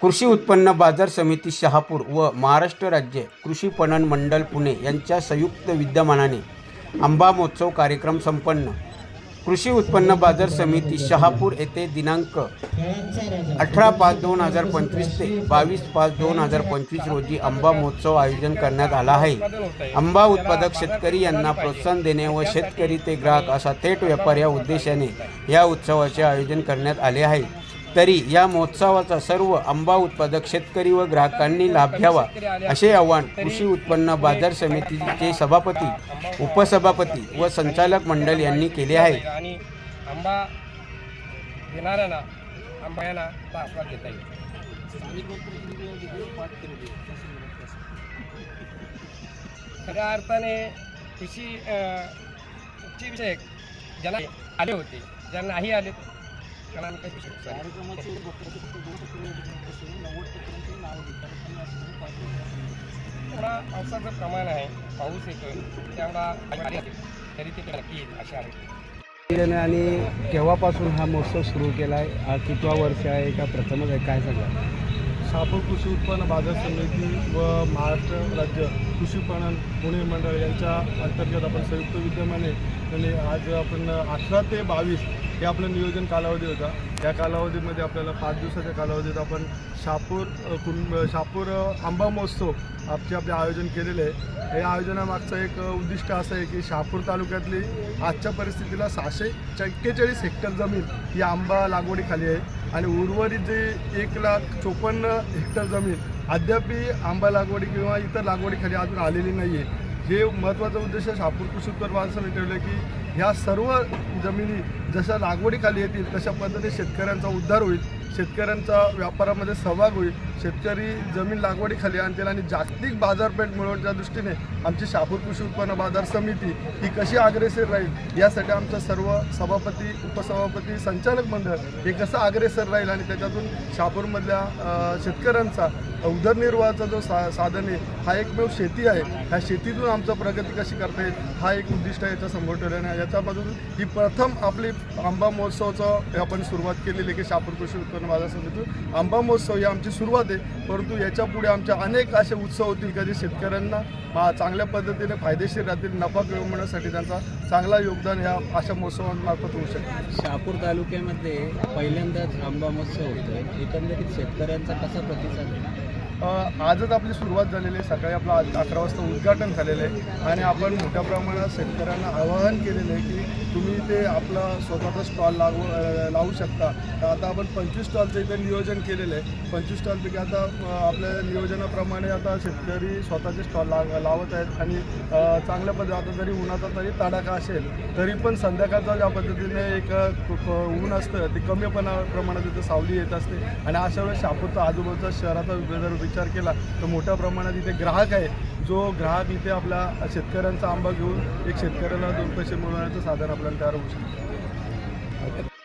कृषी उत्पन्न बाजार समिती शहापूर व महाराष्ट्र राज्य कृषी पणन मंडळ पुणे यांच्या संयुक्त विद्यमानाने आंबा महोत्सव कार्यक्रम संपन्न. कृषी उत्पन्न बाजार समिती शहापूर येथे दिनांक अठरा पाच दोन हजार पंचवीस ते बावीस पाच दोन हजार पंचवीस रोजी आंबा महोत्सव आयोजन करण्यात आला आहे. आंबा उत्पादक शेतकरी यांना प्रोत्साहन देणे व शेतकरी ते ग्राहक असा थेट व्यापार या उद्देशाने या उत्सवाचे आयोजन करण्यात आले आहे. तरी या महोत्सवाचा सर्व आंबा उत्पादक शेतकरी व ग्राहकांनी लाभ घ्यावा असे आवाहन कृषी उत्पन्न बाजार समितीचे सभापती उपसभापती व संचालक मंडळ यांनी केले आहे. आणि आंबा घेणाऱ्यांना घेता येईल. खऱ्या अर्थाने कृषी कृषी विषयक ज्यांना आले होते ज्यांना नाही आले थोडा पावसाचं प्रमाण आहे पाऊस येतोय त्यामुळं आले होते. तरी ते नक्की येईल असे आहे. आणि केव्हापासून हा महोत्सव सुरू केला आहे हा कितवा वर्ष आहे का प्रथमच आहे? काय सांगा शहापूर कृषी उत्पन्न बाजार समिती व महाराष्ट्र राज्य कृषी पणन पुणे मंडळ यांच्या अंतर्गत आपण संयुक्त विद्यमाने आणि आज आपण अठरा ते बावीस हे आपलं नियोजन कालावधी होता. या कालावधीमध्ये आपल्याला पाच दिवसाच्या कालावधीत आपण शापूर अ, कुंभ शापूर आंबा महोत्सव आपचे आपले आयोजन केलेले आहे. या आयोजनामागचं एक उद्दिष्ट असं आहे की शहापूर तालुक्यातली आजच्या परिस्थितीला सहाशे एक्केचाळीस हेक्टर जमीन ही आंबा लागवडीखाली आहे. आणि उर्वरित जे एक लाख चोपन्न हेक्टर जमीन अद्यापही आंबा लागवडी किंवा इतर लागवडीखाली अजून आलेली नाही आहे हे महत्त्वाचा उद्देश शहापूर कृषी उत्तर बाजाराने ठेवलं की ह्या सर्व जमिनी जशा लागवडीखाली येतील तशा पद्धतीने शेतकऱ्यांचा उद्धार होईल. शेतकऱ्यांचा व्यापारामध्ये सहभाग होईल. शेतकरी जमीन लागवडीखाली आणतील आणि जागतिक बाजारपेठ मिळवण्याच्या दृष्टीने आमची शापूर कृषी उत्पन्न बाजार समिती ही कशी अग्रेसर राहील? यासाठी आमचं सर्व सभापती उपसभापती संचालक मंडळ हे कसं अग्रेसर राहील आणि त्याच्यातून शापूरमधल्या शेतकऱ्यांचा उदरनिर्वाहाचा जो सा साधन आहे हा एकमेव शेती आहे. ह्या शेतीतून आमचं प्रगती कशी करता येईल हा एक उद्दिष्ट याच्या समोर ठेवल्याने आहे. याच्यामधून ही प्रथम आपली आंबा महोत्सवाचं आपण सुरुवात केलेली आहे की शापूर कृषी उत्पन्न बाजार समितीतून आंबा महोत्सव ही आमची सुरुवात आहे. परंतु याच्यापुढे आमच्या अनेक असे उत्सव होतील. का जे शेतकऱ्यांना हा चांगल्या पद्धतीने फायदेशीर राहतील नफा मिळवण्यासाठी त्यांचा चांगला योगदान ह्या अशा महोत्सवांमार्फत होऊ शकतो. शहापूर तालुक्यामध्ये पहिल्यांदाच आंबा महोत्सव होतो एकंदरीत शेतकऱ्यांचा कसा प्रतिसाद आहे? आजच आपली सुरुवात झालेली आहे. सकाळी आपलं आज अकरा वाजता उद्घाटन झालेलं आहे. आणि आपण मोठ्या प्रमाणात शेतकऱ्यांना आवाहन केलेलं आहे की तुम्ही ते आपला स्वतःचा स्टॉल लागू लावू शकता. तर आता आपण पंचवीस स्टॉलचं इथे नियोजन केलेलं आहे. पंचवीस स्टॉलपैकी आता आपल्या नियोजनाप्रमाणे आता शेतकरी स्वतःचे स्टॉल लाग लावत आहेत. आणि चांगल्या पद्धती आता जरी उन्हाचा तरी तडाखा असेल तरी पण संध्याकाळचा ज्या पद्धतीने एक ऊन असतं ते कमीपणा प्रमाणात तिथं सावली येत असते. आणि अशा वेळेस शापूरचा आजूबाजूचा शहराचा वेदर विचार केला तर मोठ्या प्रमाणात इथे ग्राहक आहे. जो ग्राहक इथे आपला शेतकऱ्यांचा आंबा घेऊन एक शेतकऱ्याला दोन पैसे मिळवण्याचं साधन आपल्याला तयार होऊ शकतं.